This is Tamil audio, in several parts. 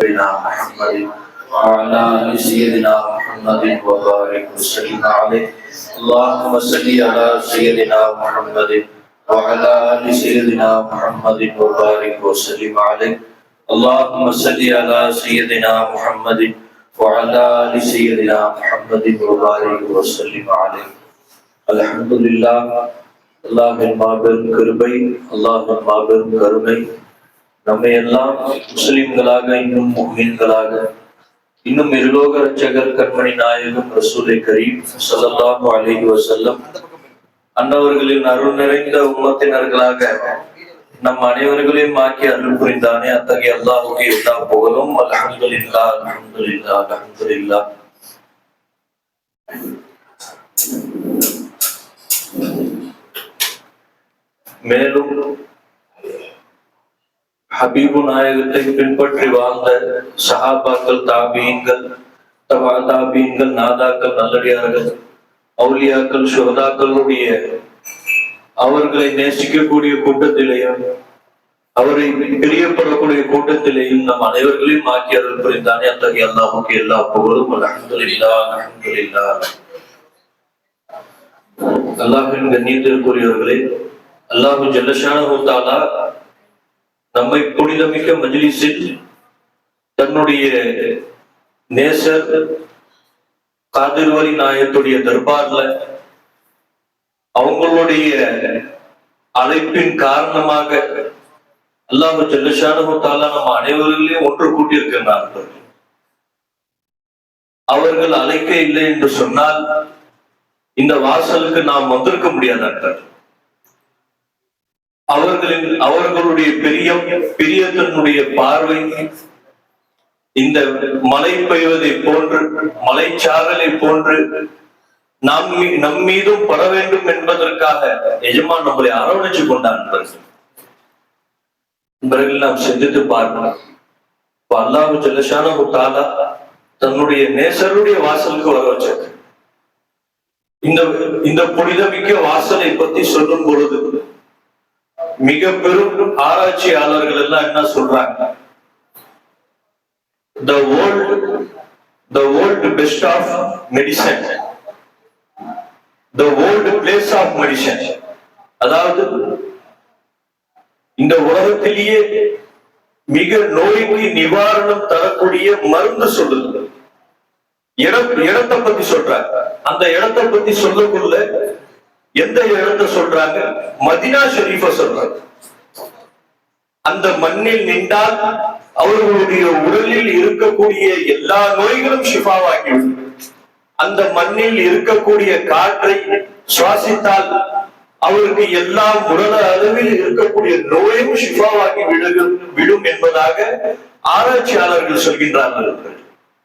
سيدنا محمد وعلى آل سيدنا محمد وبارك وسلم عليه. اللهم صل على سيدنا محمد وعلى آل سيدنا محمد وبارك وسلم عليه. اللهم صل على سيدنا محمد وعلى آل سيدنا محمد وبارك وسلم عليه. الحمد لله. اللهم بارك ربي اللهم بارك ربي நம்மை எல்லாம் முஸ்லிம்களாக இன்னும் முஹ்மீன்களாக இன்னும் இருலோக ரட்சகர் கண்மணி நாயகம் ரசூலை கரீம் ஸல்லல்லாஹு அலைஹி வசல்லம் அன்னவர்களின் அருள் நிறைந்த உம்மத்தினர்களாக நம் அனைவர்களையும் ஆக்கி அருள் புரிந்தானே. அத்தகைய அல்லாஹுக்கு எல்லா புகழும். அல்ஹம்துலில்லா அல்ஹம்துலில்லா இல்லா மேலும் ஹபீபு நாயகத்தை பின்பற்றி வாழ்ந்த சஹாபாக்கள் தாபீன்கள் தபா தாபீன்கள் நாதாக்கள் நல்லடியார்கள் அவுலியாக்கள் சுகதாக்களுடைய அவர்களை நேசிக்கக்கூடிய கூட்டத்திலேயும் அவரை பிரியப்படக்கூடிய கூட்டத்திலேயும் நம் அனைவர்களையும் ஆக்கி அருள் புரிந்தானே அத்தகைய அல்லாஹுக்கு எல்லா புகழும் அல்ஹம்துலில்லா அல்ஹம்துலில்லா அல்லாஹின் கண்ணியத்திற்குரியவர்களே அல்லாஹு ஜல்லஷான நம்மை புனிதமிக்க மஜ்லிஸில் தன்னுடைய நேசர் காதிர்வரி நாயத்துடைய தர்பார்ல அவங்களுடைய அழைப்பின் காரணமாக அல்லாம ஜல்லஷானு நம்ம அனைவர்களையும் ஒன்று கூட்டியிருக்கிறார்கள் அவர்கள் அழைக்க இல்லை என்று சொன்னால் இந்த வாசலுக்கு நாம் வந்திருக்க முடியாதார்கள் அவர்களின் அவர்களுடைய பெரிய பெரியதனுடைய பார்வை. இந்த மழை பெய்வதை போன்று மலைச்சாரலை போன்று நாம் மீ- நம் மீதும் பட வேண்டும் என்பதற்காக எஜமான் நம்மளை அரவணைச்சு கொண்டான் நண்பர்கள் நாம் சிந்தித்து பார்க்கலாம் இப்ப அல்லாஹு ஜலசான தாலா தன்னுடைய நேசருடைய வாசலுக்கு வர வச்சிருக்கு. இந்த இந்த புனிதமிக்க வாசலை பத்தி சொல்லும் பொழுது மிக பெரும் ஆராய்ச்சியாளர்கள் எல்லாம் என்ன சொல்றாங்க? The world the world best of medicine the world place of medicine அதாவது இந்த உலகத்திலேயே மிக நோய்க்கு நிவாரணம் தரக்கூடிய மருந்து சொல்லுது. இடம் இடத்தை பத்தி சொல்றாங்க. அந்த இடத்தை பத்தி சொல்லக்குள்ள எந்த இடத்த சொல்றாங்க? மதினா ஷெரீஃப சொல்றாங்க அந்த மண்ணில் நின்றால் அவர்களுடைய உடலில் இருக்கக்கூடிய எல்லா நோய்களும் ஷிஃபாவாகிவிடும். அந்த மண்ணில் இருக்கக்கூடிய காற்றை சுவாசித்தால் அவருக்கு எல்லா உடல அளவில் இருக்கக்கூடிய நோயும் ஷிஃபாவாகி விடும் விடும் என்பதாக ஆராய்ச்சியாளர்கள் சொல்கின்றார்கள்.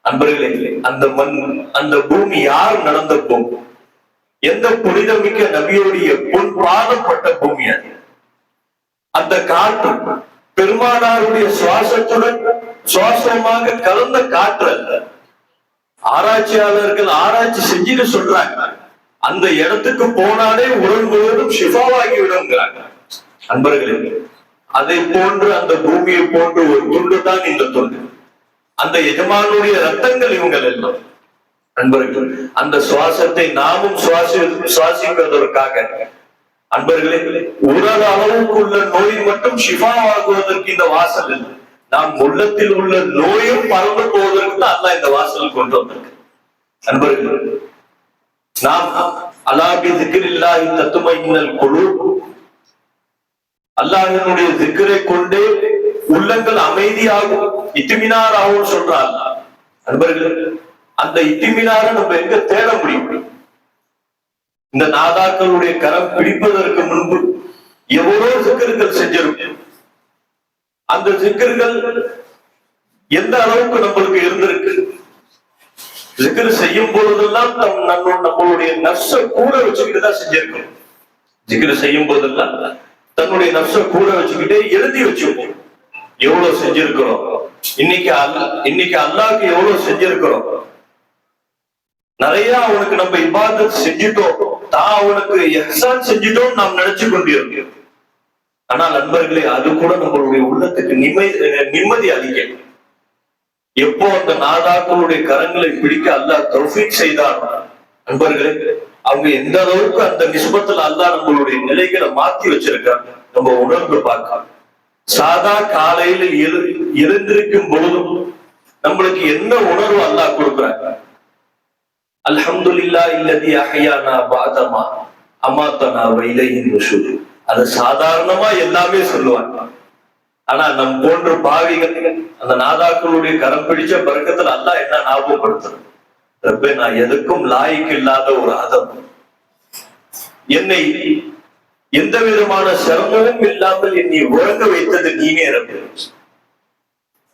அன்பர்களே அந்த மண் அந்த பூமி யார் நடந்த போகும் எந்த புனிதமிக்க நபியுடைய பொன் பாதப்பட்ட பூமி அது. அந்த காற்று பெருமானாருடைய சுவாசத்துடன் சுவாசமாக கலந்த காற்று அல்ல. ஆராய்ச்சியாளர்கள் ஆராய்ச்சி செஞ்சுட்டு சொல்றாங்க. அந்த இடத்துக்கு போனாலே உடல் முழுவதும் ஷிஃபாவாகி விடுங்கிறாங்க அன்பர்களே அதை போன்று அந்த பூமியை போன்று ஒரு துண்டு தான் இந்த துண்டு. அந்த எஜமானுடைய ரத்தங்கள் இவங்கள் எல்லாம் அன்பர்கள் அந்த சுவாசத்தை நாமும் சுவாசி சுவாசிப்பதற்காக. அன்பர்களே உடல் அளவுக்கு உள்ள நோய் மட்டும் ஷிஃபா ஆகுவதற்கு இந்த வாசல் இல்லை. நாம் உள்ளத்தில் உள்ள நோயும் பறந்து போவதற்கு தான் அல்லாஹ் இந்த வாசல் கொண்டு வந்திருக்கு. அன்பர்கள் நாம் அல்லாஹி அலாபி திக்கிரில்லாஹி தத்துமையினல் குழு. அல்லாஹினுடைய திக்கரை கொண்டே உள்ளங்கள் அமைதியாகும். இத்திமினார் ஆகும் சொல்றார் அன்பர்கள் அந்த இத்திமினார நம்ம எங்க தேட முடியும்? இந்த நாதாக்களுடைய கரம் பிடிப்பதற்கு முன்பு எவ்வளவு சிக்கர்கள் செஞ்சிருக்கும் அந்த சிக்கர்கள் எந்த அளவுக்கு நம்மளுக்கு இருந்திருக்கு? ஜிக்கர் செய்யும் பொழுதெல்லாம் நம் நம்ம நம்மளுடைய நர்ஸ கூட வச்சுக்கிட்டு தான் செஞ்சிருக்கோம். ஜிக்கர் செய்யும் போதெல்லாம் தன்னுடைய நர்ஸ கூட வச்சுக்கிட்டே எழுதி வச்சுப்போம் எவ்வளவு செஞ்சிருக்கிறோம்? இன்னைக்கு அல்லா இன்னைக்கு அல்லாவுக்கு எவ்வளவு செஞ்சிருக்கிறோம்? நிறைய அவனுக்கு நம்ம இபாதத் செஞ்சுட்டோம். தான் அவனுக்கு எஹ்சான் செஞ்சுட்டோம் நாம் நினைச்சு கொண்டிருக்கிறோம். ஆனால் நண்பர்களே அது கூட நம்மளுடைய உள்ளத்துக்கு நிம்மதி நிம்மதி அளிக்கும் எப்போ அந்த நாதாக்களுடைய கரங்களை பிடிக்க அல்லாஹ் தௌஃபீக் செய்தார்? நண்பர்களே அவங்க எந்த அளவுக்கு அந்த நிஸ்பத்துல அல்லாஹ் நம்மளுடைய நிலைகளை மாத்தி வச்சிருக்காங்க நம்ம உணர்ந்து பார்க்கலாம். சாதா காலையில எழு எழுந்திருக்கும் பொழுதும் நம்மளுக்கு என்ன உணர்வு அல்லாஹ் கொடுக்குறாங்க? அல்ஹம்துல்லா இல்லதி அஹ்யானா பாதமா அமாத்தனா வைலையின் நுஷூர் அது சாதாரணமா எல்லாமே சொல்லுவாங்க. ஆனா நம் போன்ற பாவிகள் அந்த நாதாக்களுடைய கரம் பிடிச்ச பறக்கத்துல அல்லாஹ் என்ன ஞாபகப்படுத்துறது ரப்பே நான் எதுக்கும் லாய்க்கு இல்லாத ஒரு அதம் என்னை எந்த விதமான சிரமமும் இல்லாமல் என்னை உறங்க வைத்தது நீனே ரப்பே.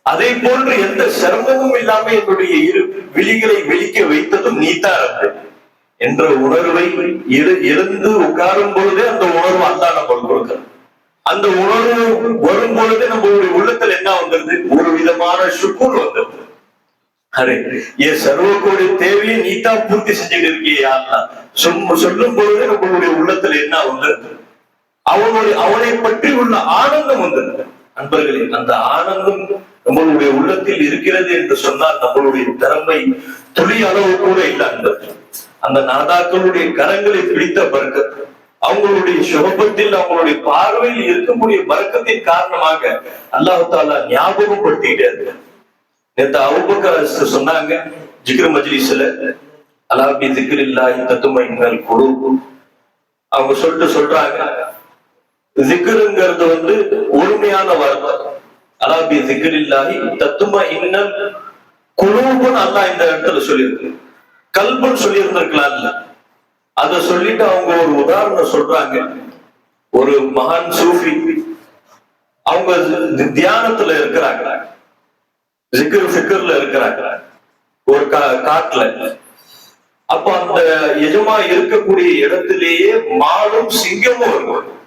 அதே போன்று எந்த சிரமமும் இல்லாம என்னுடைய இரு விழிகளை விழிக்க வைத்ததும் நீதான் என்ற உணர்வை எழு- உட்காரும் பொழுதே அந்த உணர்வு அல்லா நம்ம கொடுக்கிறது. அந்த உணர்வு வரும் பொழுது நம்மளுடைய உள்ளத்துல என்ன வந்துருது? ஒரு விதமான சுக்கூர் வந்துருது. அரே என் சர்வக்கோடி தேவையை நீ தான் பூர்த்தி செஞ்சுட்டு இருக்கியா சும்மா சொல்லும் பொழுது நம்மளுடைய உள்ளத்துல என்ன வந்துருது? அவனுடைய அவனை பற்றி உள்ள ஆனந்தம் வந்துருது. அன்பர்களே அந்த ஆனந்தம் நம்மளுடைய உள்ளத்தில் இருக்கிறது என்று சொன்னால் நம்மளுடைய திறமை துளி அளவு கூட இல்லை அந்த நாதாக்களுடைய கரங்களை பிடித்த பறக்கத்து அவங்களுடைய சுகபத்தில் அவங்களுடைய பார்வையில் இருக்கக்கூடிய பறக்கத்தின் காரணமாக அல்லாஹ் தாலா ஞாபகப்படுத்திட்டே இருக்கு நேத்து அவுபக்கர் சொன்னாங்க ஜிக்ர மஜ்லிஸ்ல அலாபி திக்ர் இல்லாஹி தத்துமை குழு அவங்க சொல்லிட்டு சொல்றாங்க திக்ருங்கிறது வந்து ஒருமையான வார்த்தை அலாபி திக்ர் இல்லாஹி தத்தும இன்னல் குழுவுன்னு அல்லா இந்த இடத்துல சொல்லியிருக்கு. கல்புன்னு சொல்லி இருந்திருக்கலாம்ல அத சொல்லிட்டு அவங்க ஒரு உதாரணம் சொல்றாங்க. ஒரு மகான் சூஃபி அவங்க தியானத்துல இருக்கிறாங்க. ஜிக்கர் ஃபிக்கர்ல இருக்கிறாங்க. ஒரு கா- காட்டுல. அப்ப அந்த எஜமா இருக்கக்கூடிய இடத்திலேயே மாடும் சிங்கமும் இருக்கும்.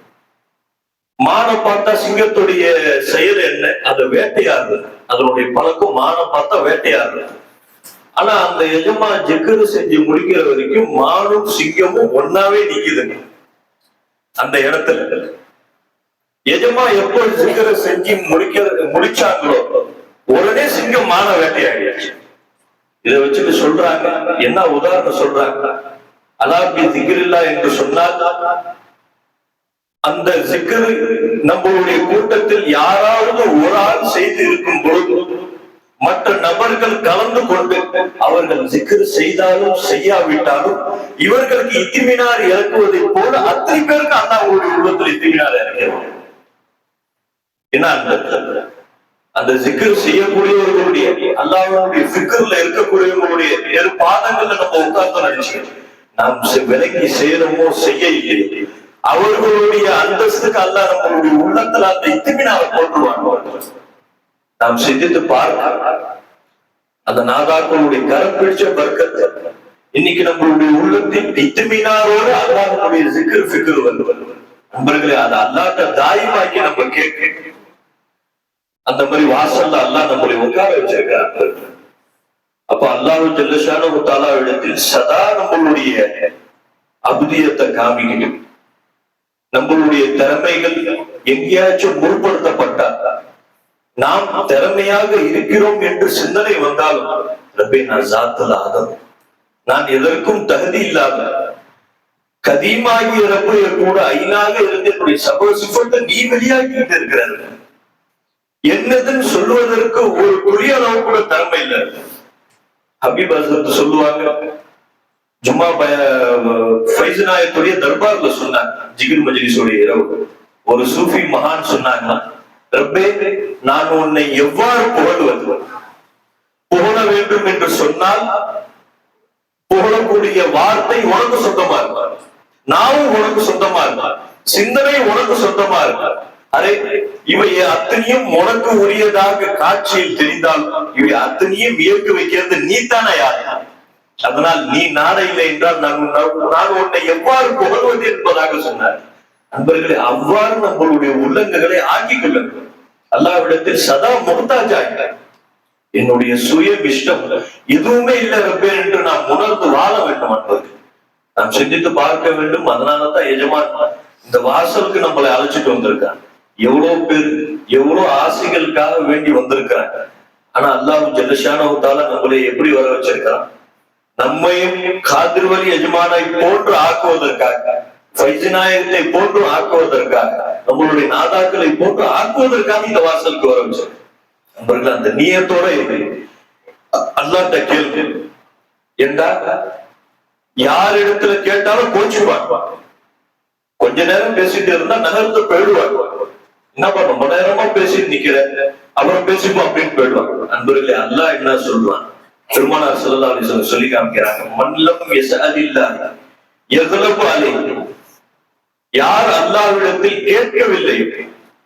மானை பார்த்தா சிங்கத்துடைய செயல் என்ன? அதை வேட்டையாடு அதனுடைய பழக்கம் மானை பார்த்தா வேட்டையாடுறது. ஆனா அந்த எஜமா ஜிக்கரு செஞ்சு முடிக்கிற வரைக்கும் மானும் சிங்கமும் ஒன்னாவே நிக்குதுங்க. அந்த இடத்துல. எஜமா எப்போ ஜிக்கரை செஞ்சு முடிக்கிற முடிச்சாங்களோ உடனே சிங்கம் மான வேட்டையாடியாச்சு. இதை வச்சுட்டு சொல்றாங்க. என்ன உதாரணம் சொல்றாங்க? அலாபி திகிரில்லா என்று சொன்னால் அந்த சிக்கரு நம்மளுடைய கூட்டத்தில் யாராவது ஒரு ஆள் செய்து இருக்கும் பொழுது மற்ற நபர்கள் கலந்து கொண்டு அவர்கள் சிக்கர் செய்தாலும் செய்யாவிட்டாலும் இவர்களுக்கு இத்திமினார் இறக்குவதை போல அத்தனை பேருக்கு அந்த அவங்களுடைய உள்ளத்தில் இத்திமினார் இறக்கிறார் என்ன அந்த அந்த சிக்கர் செய்யக்கூடியவர்களுடைய அல்லாவுடைய சிக்கர்ல இருக்கக்கூடியவர்களுடைய பாதங்கள்ல நம்ம உட்கார்ந்து நினைச்சு நாம் விலைக்கு விலகி செய்யறோமோ செய்ய இல்லை அவர்களுடைய அந்தஸ்துக்கு அல்ல நம்மளுடைய உள்ளத்துல அந்த அவர் போட்டுருவாங்க நாம் சிந்தித்து பார்க்க அந்த நாதாக்களுடைய கரம் பிடிச்ச பர்க்கத்தை இன்னைக்கு நம்மளுடைய உள்ளத்தின் இத்துமினாரோடு அல்லாஹனுடைய சிக்கர் ஃபிக்கர் வந்து நண்பர்களே அது அல்லாட்ட தாயமாக்கி நம்ம கேட்க. அந்த மாதிரி வாசல்ல அல்லாஹ் நம்மளை உட்கார வச்சிருக்காரு அப்ப அல்லாஹ் ஒரு தாலா இடத்தில் சதா நம்மளுடைய அபுதியத்தை காமிக்கணும். நம்மளுடைய திறமைகள் எங்கேயாச்சும் முற்படுத்தப்பட்டால் நாம் திறமையாக இருக்கிறோம் என்று சிந்தனை வந்தாலும் ரப்பே நான் ஜாத்துல ஆதம். நான் எதற்கும் தகுதி இல்லாத கதீமாகிய ரப்பைய கூட ஐநாக இருந்து என்னுடைய சப சிஃபத்தை நீ வெளியாக்கிட்டு இருக்கிறார். என்னதுன்னு சொல்லுவதற்கு ஒரு குறிய அளவு கூட திறமை இல்லை. ஹபீப் சொல்லுவாங்க ஜும்மா பய தர்பார்ல சொன்னாங்க ஜிகிர் மஜ்லிஸுடைய இரவு. ஒரு சூஃபி மகான் சொன்னாங்க ரப்பே நான் உன்னை எவ்வாறு புகழ்வது புகழ வேண்டும் என்று சொன்னால் புகழக்கூடிய வார்த்தை உனக்கு சொந்தமா இருப்பார். நாவும் உனக்கு சொந்தமா இருப்பார். சிந்தனை உனக்கு சொந்தமா இருப்பார். அரே இவை அத்தனையும் உனக்கு உரியதாக காட்சியில் தெரிந்தால் இவை அத்தனையும் இயக்க வைக்கிறது நீதானே யார்? அதனால் நீ நாட இல்லை என்றால் நான் உன்னை- நான் உன்னை எவ்வாறு புகழ்வது என்பதாக சொன்னார். நண்பர்களே அவ்வாறு நம்மளுடைய உள்ளங்களை ஆக்கிக் கொள்ளுங்கள். அல்லாவிடத்தில் சதா முகத்தாஜாக என்னுடைய சுய இஷ்டம் எதுவுமே இல்லை ரப்பே என்று நாம் உணர்ந்து வாழ வேண்டும் என்பது நாம் சிந்தித்து பார்க்க வேண்டும் அதனால தான் எஜமான் இந்த வாசலுக்கு நம்மளை அழைச்சிட்டு வந்திருக்காங்க எவ்வளவு பேர் எவ்வளவு ஆசைகளுக்காக வேண்டி வந்திருக்கிறாங்க. ஆனா அல்லாஹ் ஜெல்லஷானவத்தால நம்மளை எப்படி வர வச்சிருக்கிறான்? நம்மையும் காதிர்வலி எஜமானை போன்று ஆக்குவதற்காக வைஜநாயகத்தை போன்று ஆக்குவதற்காக நம்மளுடைய நாதாக்களை போன்று ஆக்குவதற்காக இந்த வாசலுக்கு வர வச்சிருக்கான் அந்த நீயத்தோட இது அல்லாட்ட கேள்வி என்றா யார் இடத்துல கேட்டாலும் கோச்சுவான் கொஞ்ச நேரம் பேசிட்டு இருந்தா நகரத்தை போயிடுவான் என்ன பண்ண ரொம்ப நேரமா பேசிட்டு நிக்கிற அப்புறம் பேசிப்போம் அப்படின்னு போயிடுவாங்க. அன்பர்களே அல்லாஹ் என்ன சொல்லுவான்? பெருமானார் ஸல்லல்லாஹு அலைஹி சொல்லி காமிக்கிறாங்க மல்லம் யஸ்அலில்லா எவ்வளவு அலை யார் அல்லாவிடத்தில் கேட்கவில்லை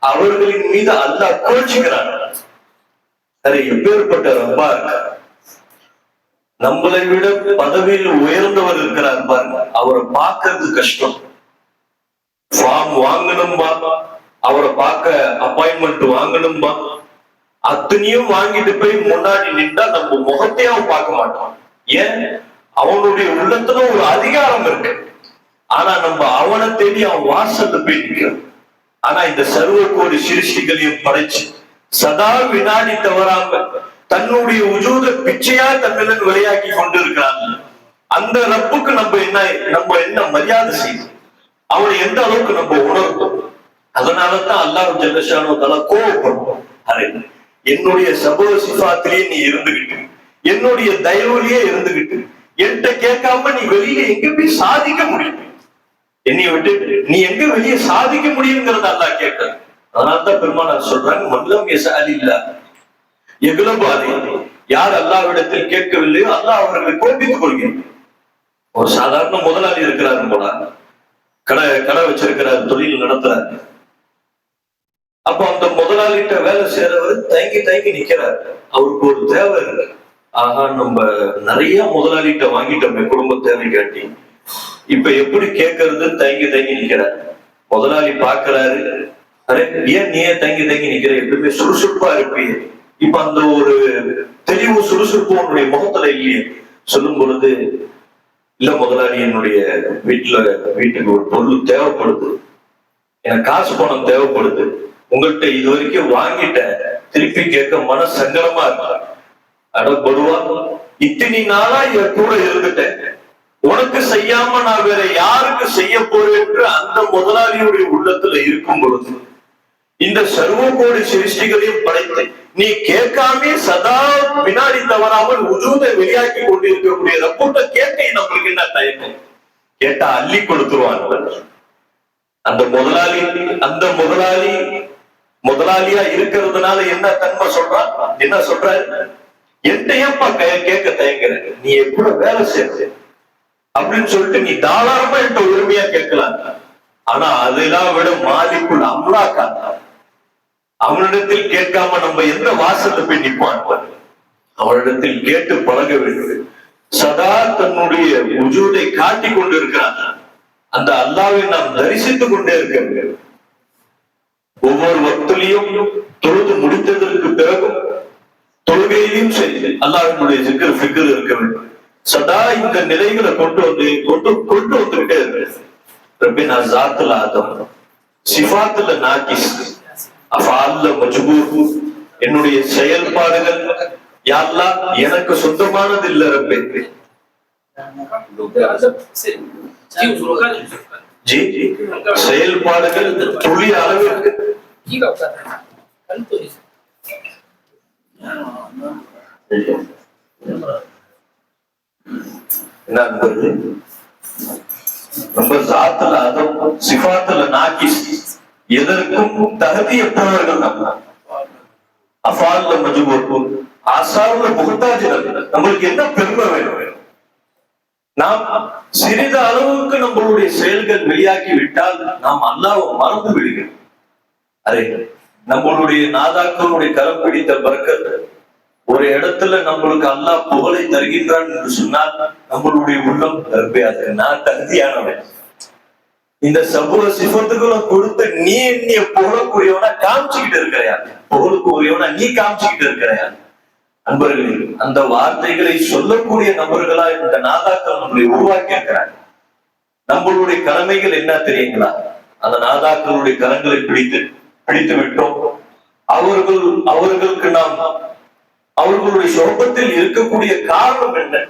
அவர்களின் மீது அல்லாஹ் கோச்சுகிறார் அது எப்பேற்பட்ட ரப்பா நம்மளை விட பதவியில் உயர்ந்தவர் இருக்கிறார் பாருங்க அவரை பார்க்கறது கஷ்டம். ஃபார்ம் வாங்கணும்பா அவரை பார்க்க அப்பாயின்மெண்ட் வாங்கணும்பா அத்தனையும் வாங்கிட்டு போய் முன்னாடி நின்றா நம்ம முகத்தையே அவன் பார்க்க மாட்டான். ஏன்? அவனுடைய உள்ளத்துல ஒரு அதிகாரம் இருக்கு. ஆனா நம்ம அவனை தேடி அவன் வாசல்ல போய் நிற்கிறோம் ஆனா இந்த சர்வ கோடி சிருஷ்டிகளையும் படைச்சு சதா வினாடி தவறாம தன்னுடைய உஜூத பிச்சையா தன்னிடம் விளையாக்கி கொண்டிருக்கிறாங்க அந்த ரப்புக்கு நம்ம என்ன நம்ம என்ன மரியாதை செய்யணும்? அவனை எந்த அளவுக்கு நம்ம உணர்த்தோம் அதனாலதான் அல்லாஹ் ஜெல்லஷானோ தலா கோவப்படுவோம் அரே என்னுடைய சபோ சிஃபாத்திலேயே நீ இருந்துகிட்டு என்னுடைய தயவுலயே இருந்துகிட்டு என்கிட்ட கேட்காம நீ வெளியே எங்க போய் சாதிக்க முடியும்? என்னைய விட்டு நீ எங்க வெளியே சாதிக்க முடியுங்கிறத அல்லாஹ் கேட்க அதனால்தான் பெருமானார் சொல்றாங்க மல்லம் எஸ் அலில்லா எகுலபு அலி யார் அல்லாவிடத்தில் கேட்கவில்லையோ அல்லாஹ் அவர்களை கோபித்துக் கொள்கிறேன் ஒரு சாதாரண முதலாளி இருக்கிறாரு போல கடை கடை வச்சிருக்கிறார் தொழில் நடத்துறாரு. அப்ப அந்த முதலாளிகிட்ட வேலை செய்யறவர் தயங்கி தயங்கி நிக்கிறார். அவருக்கு ஒரு தேவை இல்லை. ஆகா நம்ம நிறைய முதலாளிகிட்ட வாங்கிட்டோமே குடும்ப தேவை காட்டி. இப்ப எப்படி கேட்கறது தயங்கி தயங்கி நிக்கிறார். முதலாளி பாக்குறாரு. அரே ஏன் நீ ஏன் தங்கி தயங்கி நிக்கிற? எப்பவுமே சுறுசுறுப்பா இருப்பீ இப்ப அந்த ஒரு தெளிவு சுறுசுறுப்பு உன்னுடைய முகத்துல இல்லையே. சொல்லும் பொழுது இல்ல முதலாளி என்னுடைய வீட்டுல வீட்டுக்கு ஒரு பொருள் தேவைப்படுது. எனக்கு காசு பணம் தேவைப்படுது. உங்கள்கிட்ட இது வரைக்கும் வாங்கிட்டேன் திருப்பி கேட்க மன சங்கடமா அட அடப்படுவா இத்தனை நாளா என் கூட இருந்துட்டேன். உனக்கு செய்யாம நான் வேற யாருக்கு செய்ய போறேன் என்று அந்த முதலாளியுடைய உள்ளத்துல இருக்கும் பொழுது இந்த சர்வ கோடி சிருஷ்டிகளையும் படைத்து நீ கேட்காமே சதா வினாடி தவறாமல் உதூதை வெளியாக்கி கொண்டிருக்கக்கூடிய ரப்பூட்ட கேட்க நம்மளுக்கு என்ன தயக்கம்? கேட்டா அள்ளி கொடுத்துருவான் அந்த முதலாளி அந்த முதலாளி முதலாளியா இருக்கிறதுனால என்ன தன்மை சொல்றான் என்ன சொல்ற? என்கிட்ட ஏன்பா கேட்க தயங்குற? நீ எப்படி வேலை செய்ய அப்படின்னு சொல்லிட்டு நீ தாராளமா என்கிட்ட உரிமையா கேட்கலாம். ஆனா அதெல்லாம் விட மாலிக்குள் அம்லாக்கா. அவனிடத்தில் கேட்காம நம்ம எந்த வாசல்ல போய் நிற்பான் அவனிடத்தில் கேட்டு பழக வேண்டும். சதா தன்னுடைய உஜூதை காட்டிக் கொண்டிருக்கிறான். அந்த அல்லாவை நாம் தரிசித்துக் கொண்டே இருக்கிறேன் ஒவ்வொரு வக்திலையும் தொழுது முடித்ததற்கு பிறகும் தொழுகையிலும் சரி அல்லாஹினுடைய சிக்கர் ஃபிக்கர் இருக்க வேண்டும் சதா இந்த நிலைகளை கொண்டு வந்து கொண்டு கொண்டு வந்துகிட்டே இருக்கு ரப்பினா ஜாத்துல ஆதம் சிஃபாத்துல நாக்கிஸ் அஃபால்ல மஜ்பூர் என்னுடைய செயல்பாடுகள் யாரெல்லாம் எனக்கு சொந்தமானது இல்ல ரப்பே ஜி செயல்பாடுகள் துளி அளவிற்கு. என்ன நண்பர்களே? நம்ம ஜாத்துல அதம் சிஃபாத்துல நாக்கி எதற்கும் தகுதியற்றவர்கள் நம்ம. அஃபால்ல மஜ்பூர் ஆசாவுல முகத்தாஜினர் நம்மளுக்கு என்ன பெருமை வேணும்? நாம் சிறிது அளவுக்கு நம்மளுடைய செயல்கள் வெளியாக்கி விட்டால் நாம் அல்லாஹ்வை மறந்து விடுகிறோம். அதே நம்மளுடைய நாதாக்களுடைய கரம் பிடித்த பறக்கத் ஒரு இடத்துல நம்மளுக்கு அல்லாஹ் புகழை தருகின்றான் என்று சொன்னால் நம்மளுடைய உள்ளம் தருப்பே நான் தகுதியானவன். இந்த சபுர சிபத்துக்களும் கொடுத்து நீ என்னைய புகழக்கூடியவனா காமிச்சுக்கிட்டு இருக்கிறையா? புகழுக்கு உரியவனா நீ காமிச்சுக்கிட்டு இருக்கிறையா? அன்பர்களே அந்த வார்த்தைகளை சொல்லக்கூடிய நபர்களா இந்த நாதாக்கள் நம்மளை உருவாக்கி இருக்கிறாங்க நம்மளுடைய கடமைகள் என்ன தெரியுங்களா? அந்த நாதாக்களுடைய கரங்களை பிடித்து பிடித்து விட்டோம். அவர்கள் அவர்களுக்கு நாம் அவர்களுடைய சோகத்தில் இருக்கக்கூடிய காரணம் என்ன?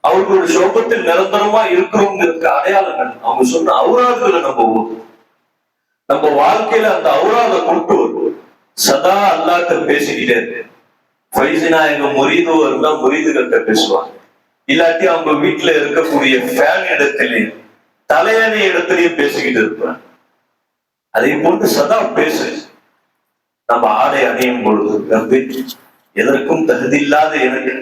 அவர்களுடைய சோகத்தில் நிரந்தரமா இருக்கிறோங்கிறதுக்கு அடையாளம் என்ன? அவங்க சொன்ன அவுராதுகளை நம்ம ஓதும். நம்ம வாழ்க்கையில அந்த அவுராத கொண்டு வருவோம். சதா அல்லாட்ட பேசிக்கிட்டே இருக்கு வயசுனா எங்க முறிது இருந்தா முறிதுகிட்ட பேசுவாங்க. இல்லாட்டி அவங்க வீட்டுல இருக்கக்கூடிய ஃபேன் இடத்திலேயும் தலையணை இடத்திலையும் பேசிக்கிட்டு இருப்பாங்க. அதை போட்டு சதா பேசு. நம்ம ஆடை அணியும் பொழுது ரப்பே, எதற்கும் தகுதியில்லாத எனக்கு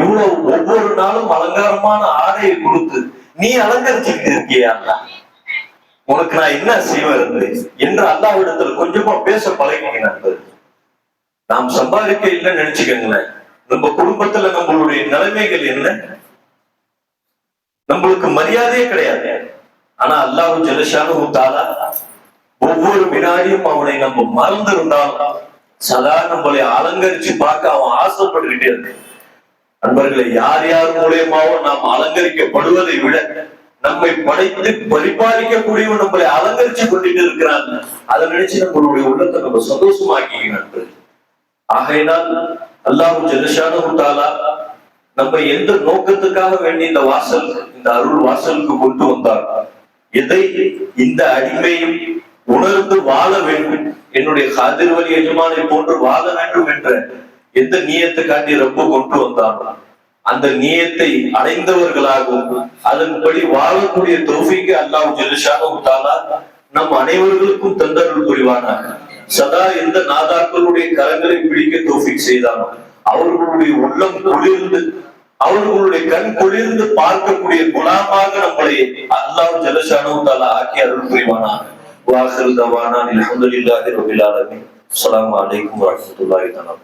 இவ்வளவு ஒவ்வொரு நாளும் அலங்காரமான ஆடையை கொடுத்து நீ அலங்கரிச்சுக்கிட்டு இருக்கியா உனக்கு நான் என்ன செய்வது என்று அல்லாவிடத்துல கொஞ்சமா பேச பழகினேன் நண்பர் நாம் சம்பாதிக்க இல்லைன்னு நினைச்சுக்கோங்களேன். நம்ம குடும்பத்துல நம்மளுடைய நிலைமைகள் என்ன? நம்மளுக்கு மரியாதையே கிடையாது. ஆனா அல்லாஹ் ஜெலஷானு தாலா ஒவ்வொரு வினாடியும் அவனை நம்ம மறந்து இருந்தாலும் சதா நம்மளை அலங்கரிச்சு பார்க்க அவன் ஆசைப்பட்டுக்கிட்டே இருக்கு நண்பர்களை யார் யார் மூலியமாவும் நாம் அலங்கரிக்கப்படுவதை விட நம்மை படைத்து பரிபாலிக்கக்கூடியவன் நம்மளை அலங்கரிச்சு கொண்டுட்டு இருக்கிறான். அதை நினைச்சு நம்மளுடைய உள்ளத்தை நம்ம சந்தோஷமாக்கி நண்பர்கள் ஆகையினால் அல்லாஹ் ஜெலஷானு தாலா நம்ம எந்த நோக்கத்துக்காக வேண்டி இந்த வாசல் இந்த அருள் வாசலுக்கு கொண்டு வந்தார்? எதை இந்த அடிமையும் உணர்ந்து வாழ வேண்டும்? என்னுடைய காதிர் வழி எஜமானை போன்று வாழ வேண்டும் என்ற எந்த நீயத்தை காட்டி ரொம்ப கொண்டு வந்தாரோ அந்த நீயத்தை அடைந்தவர்களாகவும் அதன்படி வாழக்கூடிய தொகுதிக்கு அல்லாஹ் ஜெலிஷானு தாலா நம் அனைவர்களுக்கும் தந்தருள் புரிவானாக. சதா எந்த நாதாக்களுடைய கரங்களை பிடிக்க தோஃபிக் செய்தானோ அவர்களுடைய உள்ளம் குளிர்ந்து அவர்களுடைய கண் குளிர்ந்து பார்க்கக்கூடிய குணமாக நம்மளை அல்லாஹ் ஜலஷானு தாலா ஆக்கி அருள் புரிவானாக. வாசல் தவானா அல்ஹம்துலில்லாஹி ரபில் ஆலமீன். அஸ்ஸலாமு அலைக்கும் வரஹ்மத்துல்லாஹி தஆலா